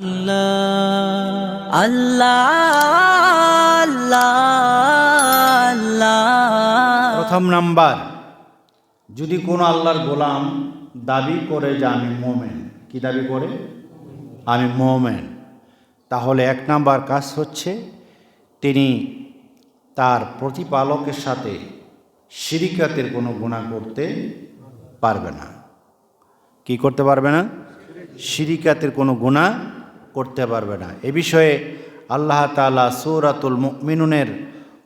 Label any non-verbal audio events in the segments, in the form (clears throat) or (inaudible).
প্রথম নাম্বার, যদি কোনো আল্লাহর গোলাম দাবি করে যে আমি মোমেন, কি দাবি করে? আমি মোমেন। তাহলে এক নাম্বার কাজ হচ্ছে তিনি তার প্রতিপালকের সাথে শিরিকাতের কোনো গুণা করতে পারবে না। কি করতে পারবে না? শিরিকাতের কোনো গুণা করতে পারবে না এ বিষয়ে আল্লাহ তালা সৌরাতুল মিনুনের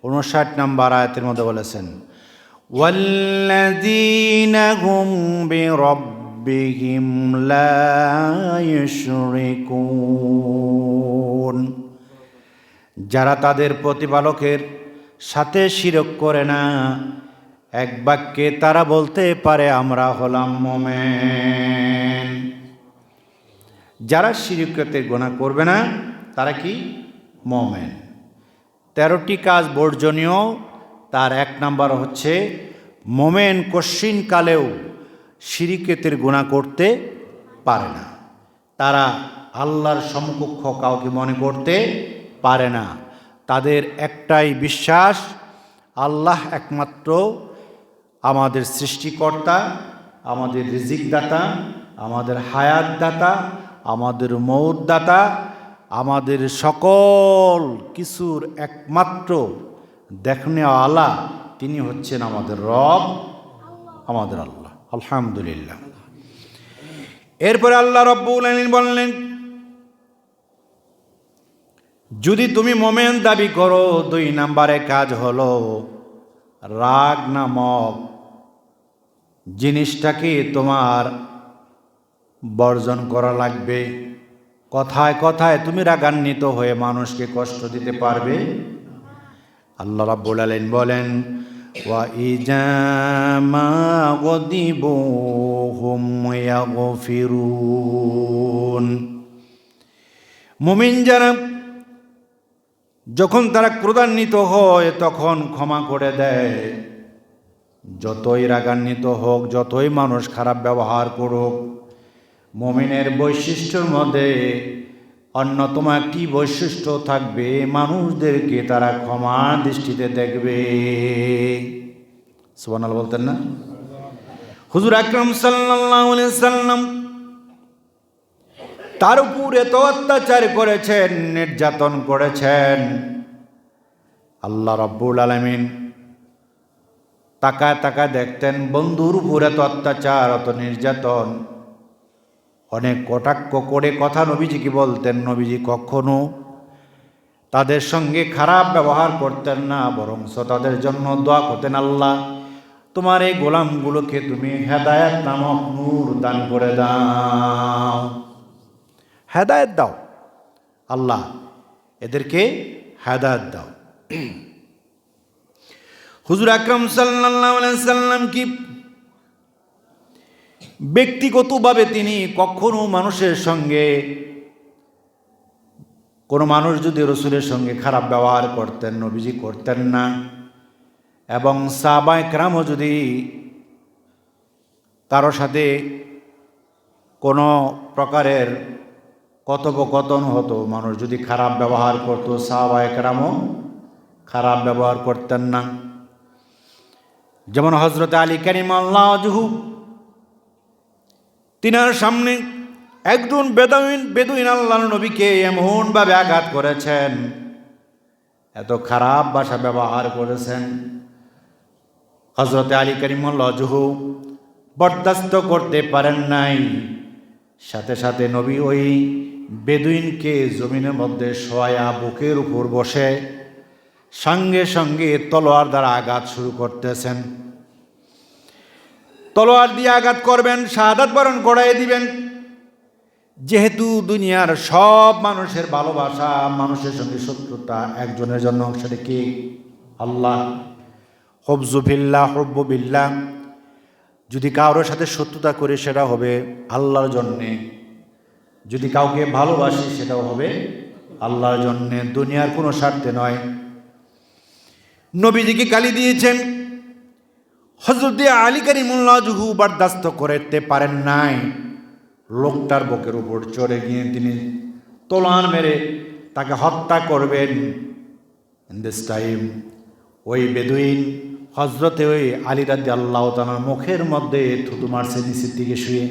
উনষাট নম্বর আয়াতের মধ্যে বলেছেন والذين هم بربهم لا يشركون যারা তাদের প্রতিপালকের সাথে শিরক করে না এক বাক্যে তারা বলতে পারে আমরা হলাম মোমেন যারা শিরকতে গোনা করবে না, তারা কি? মোমেন। তেরোটি কাজ বর্জনীয়। তার এক নাম্বার হচ্ছে, মোমেন কশ্চিন কালেও শিরিকেতের গুণা করতে পারে না। তারা আল্লাহর সমকক্ষ কাউকে মনে করতে পারে না। তাদের একটাই বিশ্বাস, আল্লাহ একমাত্র আমাদের সৃষ্টিকর্তা, আমাদের রিজিক দাতা আমাদের হায়াত দাতা আমাদের মৌত দাতা আমাদের সকল কিছুর একমাত্র দেখনে আলা, তিনি হচ্ছেন আমাদের রব, আমাদের আল্লাহ। আলহামদুলিল্লাহ। এরপরে আল্লাহ রব্বুল বললেন, যদি তুমি মোমেন দাবি করো, দুই নাম্বারে কাজ হলো রাগ নামক জিনিসটাকে তোমার বর্জন করা লাগবে। কথায় কথায় তুমি রাগান্বিত হয়ে মানুষকে কষ্ট দিতে পারবে। আল্লাহ রাব্বুল আলামিন বলেন, ওয়া ইজামা গদিবুহুম ইয়াগফিরুন। মুমিন যারা যখন তারা ক্রোধান্বিত হয়, তখন ক্ষমা করে দেয়। যতই রাগান্বিত হোক, যতই মানুষ খারাপ ব্যবহার করুক মমিনের বৈশিষ্ট্যর মধ্যে অন্যতম একটি বৈশিষ্ট্য থাকবে, মানুষদেরকে তারা ক্ষমা দৃষ্টিতে দেখবে। সুবানাল বলতেন না? হুজুর আকরম সাল্লাম তার উপর এত অত্যাচার করেছেন, নির্যাতন করেছেন। আল্লাহ রব্বুল আলমিন তাকায় তাকায় দেখতেন, বন্ধুর উপর এত অত্যাচার, অত নির্যাতন। অনেক কটাক্ষ করে কথা নবীজিকে বলতেন, নবীজি কখনো তাদের সঙ্গে খারাপ ব্যবহার করতেন না বরং তাদের জন্য দোয়া করতেন, আল্লাহ, তোমার এই গোলামগুলোকে তুমি হেদায়ত নামক নূর দান করে দাও। হেদায়ত দাও, আল্লাহ, এদেরকে হেদায়ত দাও। (clears throat) হুজুর আকরম আলাইহি সাল্লাম কি ব্যক্তিগতভাবে তিনি কখনো মানুষের সঙ্গে কোনো মানুষ যদি রসুলের সঙ্গে খারাপ ব্যবহার করতেন, নবীজি করতেন না। এবং সাবায় ক্রামও যদি কারও সাথে কোনো প্রকারের কথোপকথন হতো, মানুষ যদি খারাপ ব্যবহার করতো সাহাবায় কেরামও খারাপ ব্যবহার করতেন না। যেমন হজরত আলী করিম আল্লাহু তিনার সামনে একজন বেদুইন বেদুইন আল্লাহ নবীকে এমনভাবে আঘাত করেছেন, এত খারাপ ভাষা ব্যবহার করেছেন। হজরত আলী করিমুল্লাহু বরদাস্ত করতে পারেন নাই। সাথে সাথে নবী ওই বেদুইনকে জমিনের মধ্যে শোয়া বুকের উপর বসে সঙ্গে সঙ্গে তলোয়ার দ্বারা আঘাত শুরু করতেছেন। তলোয়ার দিয়ে আঘাত করবেন, শাহাদাত বরণ করাই দিবেন। যেহেতু দুনিয়ার সব মানুষের ভালোবাসা, মানুষের সঙ্গে শত্রুতা, একজনের জন্য সেটা কি? আল্লাহ। হবজুবিল্লা হব্ববিল্লা যদি কারোর সাথে শত্রুতা করে সেটা হবে আল্লাহর জন্যে। যদি কাউকে ভালোবাসি সেটাও হবে আল্লাহর জন্যে। দুনিয়ার কোনো স্বার্থে নয়। নবীজিকে গালি দিয়েছেন হজরত আলী কারিমুল্লাহ জুহু বরদাস্ত করতে পারেন নাই। লোকটার বুকের উপর চড়ে গিয়ে তিনি তোলান মেরে তাকে হত্যা করবেন। ইন দিস টাইম ওই বেদুইন হজরতে ওই আলী রাজি আল্লাহ তানার মুখের মধ্যে থুতু মারছে, নিচের দিকে শুয়ে,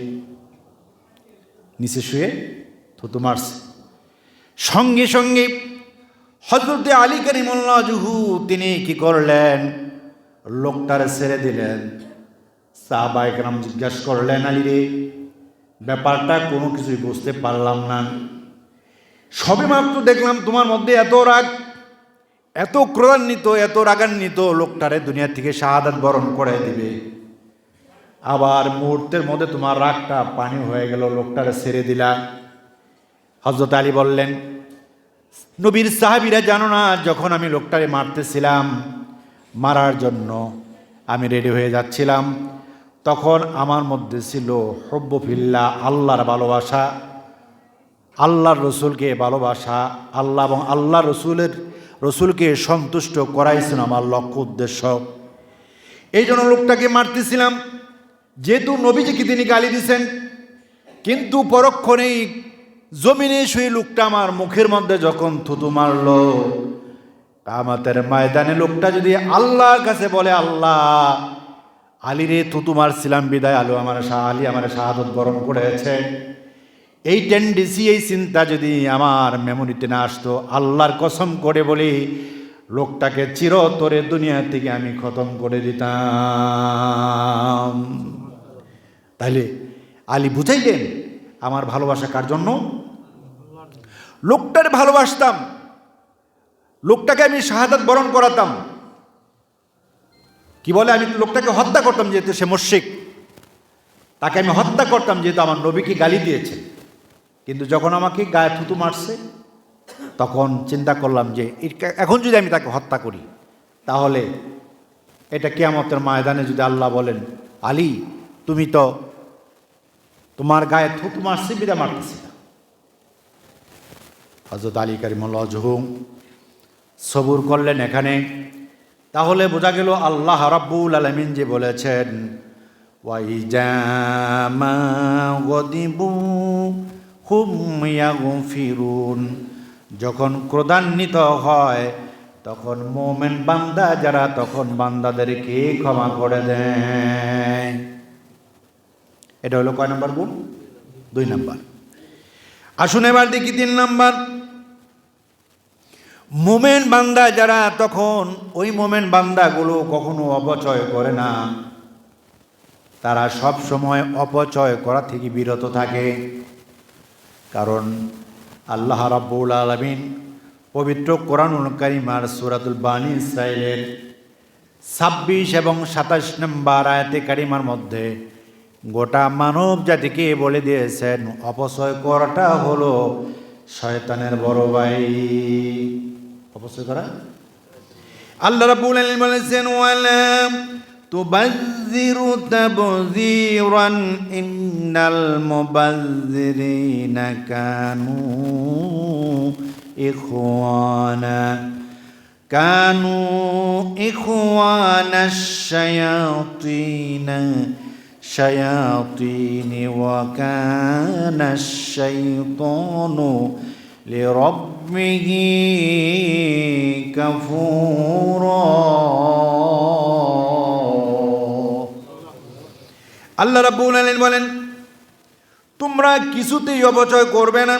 নিচে শুয়ে থুতু মারছে। সঙ্গে সঙ্গে হজরতে আলী করিমুল্লাহ জুহু তিনি কি করলেন? লোকটারে ছেড়ে দিলেন। সাহবাইকরাম জিজ্ঞাসা করলেন, আলী রে, ব্যাপারটা কোনো কিছুই বুঝতে পারলাম না। সবে মাত্র দেখলাম তোমার মধ্যে এত রাগ, এত ক্রোধান্বিত, এত রাগান্বিত লোকটারে দুনিয়া থেকে শাহাদাত বরণ করে দিবে। আবার মুহূর্তের মধ্যে তোমার রাগটা পানি হয়ে গেল, লোকটারে ছেড়ে দিলা। হজরত আলী বললেন, নবীর সাহাবিরা জানো না, যখন আমি লোকটারে মারতেছিলাম মারার জন্য আমি রেডি হয়ে যাচ্ছিলাম। তখন আমার মধ্যে ছিল হব্বফিল্লা আল্লাহর ভালোবাসা, আল্লাহর রসুলকে ভালোবাসা, আল্লাহ এবং আল্লাহ রসুলের, রসুলকে সন্তুষ্ট করাইছেন আমার লক্ষ্য উদ্দেশ্য। এই জন্য লোকটাকে মারতেছিলাম। যেহেতু নবীজিকে তিনি গালি দিছেন, কিন্তু পরক্ষণেই জমিনে সেই লোকটা আমার মুখের মধ্যে যখন থুতু মারল কামাতের ময়দানে লোকটা যদি আল্লাহর কাছে বলে, আল্লাহ আলীরে থুতু মারছিলাম বিদায়, আলু আমার শাহ আলী আমার শাহাদত বরণ করেছে। এই টেন্ডেন্সি এই চিন্তা যদি আমার মেমোরিতে না আসতো, আল্লাহর কসম করে বলি, লোকটাকে চিরতরে দুনিয়া থেকে আমি খতম করে দিতাম। তাহলে আলী বুঝাইলেন, আমার ভালোবাসা কার জন্য? লোকটার ভালোবাসতাম। লোকটাকে আমি শাহাদাত বরণ করাতাম। কি বলে? আমি লোকটাকে হত্যা করতাম যেহেতু সে মুশিক তাকে আমি হত্যা করতাম যেহেতু আমার নবীকে গালি দিয়েছে। কিন্তু যখন আমাকে গায়ে থুতু মারছে, তখন চিন্তা করলাম যে এখন যদি আমি তাকে হত্যা করি, তাহলে এটা কেয়ামতের ময়দানে যদি আল্লাহ বলেন, আলী, তুমি তো তোমার গায়ে থুতু মারছি বিদা মারতেছি না। হজরত আলী কারিমুল্লাহ জহুম সবুর করলেন এখানে। তাহলে বোঝা গেল আল্লাহ রাব্বুল আলমিন যে বলেছেন ফিরুন যখন ক্রোধান্বিত হয়, তখন মোমেন বান্দা যারা, তখন বান্দাদেরকে ক্ষমা করে দেয়। এটা হলো কয় নম্বর গুণ? দুই নম্বর। আসুন এবার দেখি তিন নম্বর। মোমেন বান্দা যারা, তখন ওই মোমেন বান্দাগুলো কখনো অপচয় করে না। তারা সব সময় অপচয় করা থেকে বিরত থাকে। কারণ আল্লাহ রাব্বুল আলমিন পবিত্র কোরআনুল কারিমার সুরাতুল বানী ইসরায়েলের ছাব্বিশ এবং সাতাশ নম্বর আয়াতে কারিমার মধ্যে গোটা মানব জাতিকে বলে দিয়েছেন, অপচয় করাটা হলো শয়তানের বড় ভাই অপচয় করা। আল্লাহ রাব্বুল আলামিন বলেছেন, ওয়ালা তুবাযযিরু তাবযীরান ইন্নাল মুবাযযিরিনা কানু ইখওয়ানা, কানু ইখওয়ানাশ শায়াতিনা, শায়াতিন ওয়া কানাশ শাইতানু لربه كفورا আল্লাহ রাব্বুল আলামিন বলেন তোমরা কিছুতেই অপচয় করবে না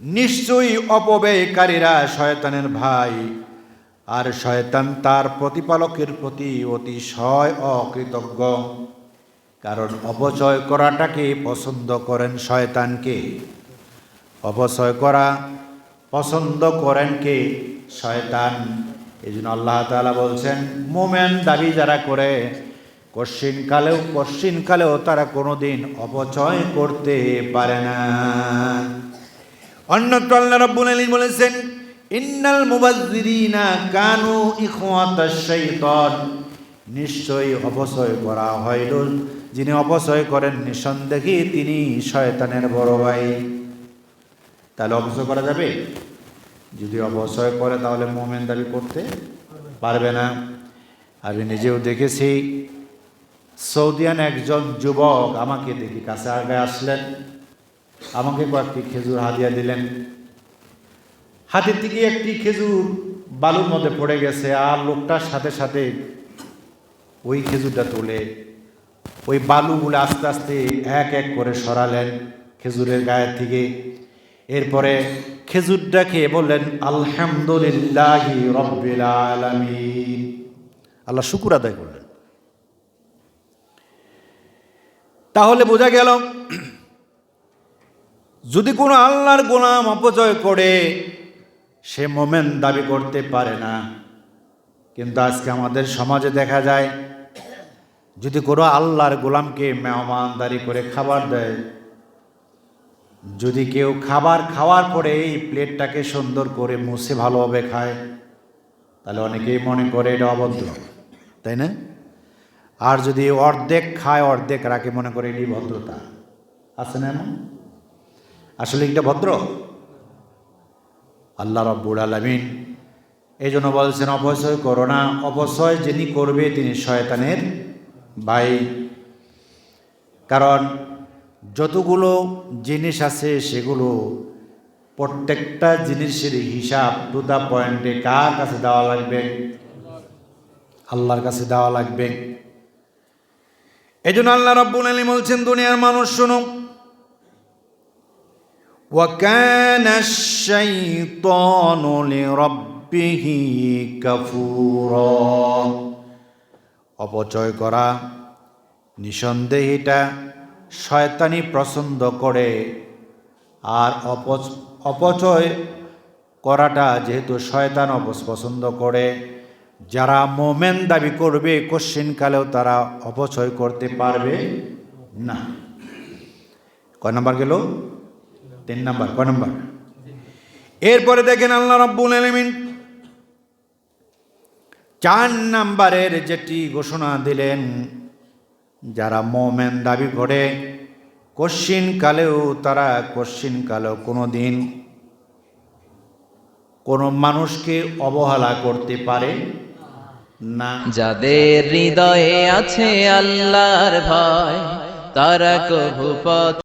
নিশ্চয়ই অপব্যয়কারীরা শয়তানের ভাই আর শয়তান তার প্রতিপালকের প্রতি অতিশয় অকৃতজ্ঞ কারণ অপচয় করাটাকে পছন্দ করেন শয়তানকে অপচয় করা পছন্দ করেন কে? শয়তান। এই জন্য আল্লাহ তালা বলছেন, মোমেন দাবি যারা করে কশ্চিনকালেও কশ্চিনকালেও তারা কোনোদিন অপচয় করতে পারে না। অন্যত্র আল্লাহ রাব্বুল আলামিন বলেছেন, ইন্নাল মুবাজ্জিরিনা কানু ইখওয়াতাশ শাইতান নিশ্চয়ই অপচয় করা হইল যিনি অপচয় করেন, নিঃসন্দেহে তিনি শয়তানের বড় ভাই। তাহলে অপচয় করা যাবে? যদি অপচয় করে তাহলে মোমেন দাবি করতে পারবে না। আমি নিজেও দেখেছি সৌদিয়ান একজন যুবক আমাকে দেখি কাছে আগে আসলেন। আমাকে কয়েকটি খেজুর হাদিয়া দিলেন। হাতের দিকে একটি খেজুর বালুর মধ্যে পড়ে গেছে আর লোকটার সাথে সাথে ওই খেজুরটা তুলে ওই বালুগুলো আস্তে আস্তে এক এক করে সরালেন খেজুরের গায়ের থেকে। এরপরে খেজুরটা খেয়ে বললেন, আলহামদুলিল্লাহ রব্বিল আলামিন। আল্লাহ শুকুর আদায় করলেন। তাহলে বোঝা গেল, যদি কোনো আল্লাহর গোলাম অপচয় করে, সে মোমেন দাবি করতে পারে না। কিন্তু আজকে আমাদের সমাজে দেখা যায়, যদি কোনো আল্লাহর গোলামকে মেহমানদারি করে খাবার দেয় যদি কেউ খাবার খাওয়ার পরে এই প্লেটটাকে সুন্দর করে মুছে ভালোভাবে খায়, তাহলে অনেকেই মনে করে এটা অভদ্র তাই না? আর যদি অর্ধেক খায়, অর্ধেক রাখে, মনে করে এটি ভদ্রতা। আছে না এমন? আসলে এটা ভদ্র? আল্লাহ রব্বুল আলমিন এই জন্য বলছেন, অপচয় করো না। যিনি করবে তিনি শয়তানের ভাই। কারণ যতগুলো জিনিস আছে সেগুলো প্রত্যেকটা জিনিসের হিসাব টু দ্য পয়েন্টে কার কাছে দেওয়া লাগবে আল্লাহর কাছে দেওয়া লাগবে এই জন্য আল্লাহ রব্বুল আলী বলছেন দুনিয়ার মানুষ শুনো وكان الشيطان لربه كفورا অপচয় করা নিঃসন্দেহে এটা শয়তানি পছন্দ করে। আর অপচ- অপচয় করাটা যেহেতু শয়তান পছন্দ করে। যারা মোমেন দাবি করবে কোশ্চিনকালেও তারা অপচয় করতে পারবে না। কয় নাম্বার গেল? তিন নম্বর, কয় নাম্বার? এরপরে দেখেন আল্লাহ রব্বুল আলমিন চার নাম্বারের যেটি ঘোষণা দিলেন যারা মোমেন দাবি করে, কশ্চিন কালেও তারা কশ্চিন কালেও কোনো দিন কোনো মানুষকে অবহেলা করতে পারে না। যাদের হৃদয়ে আছে আল্লাহর ভয়, তারা কভু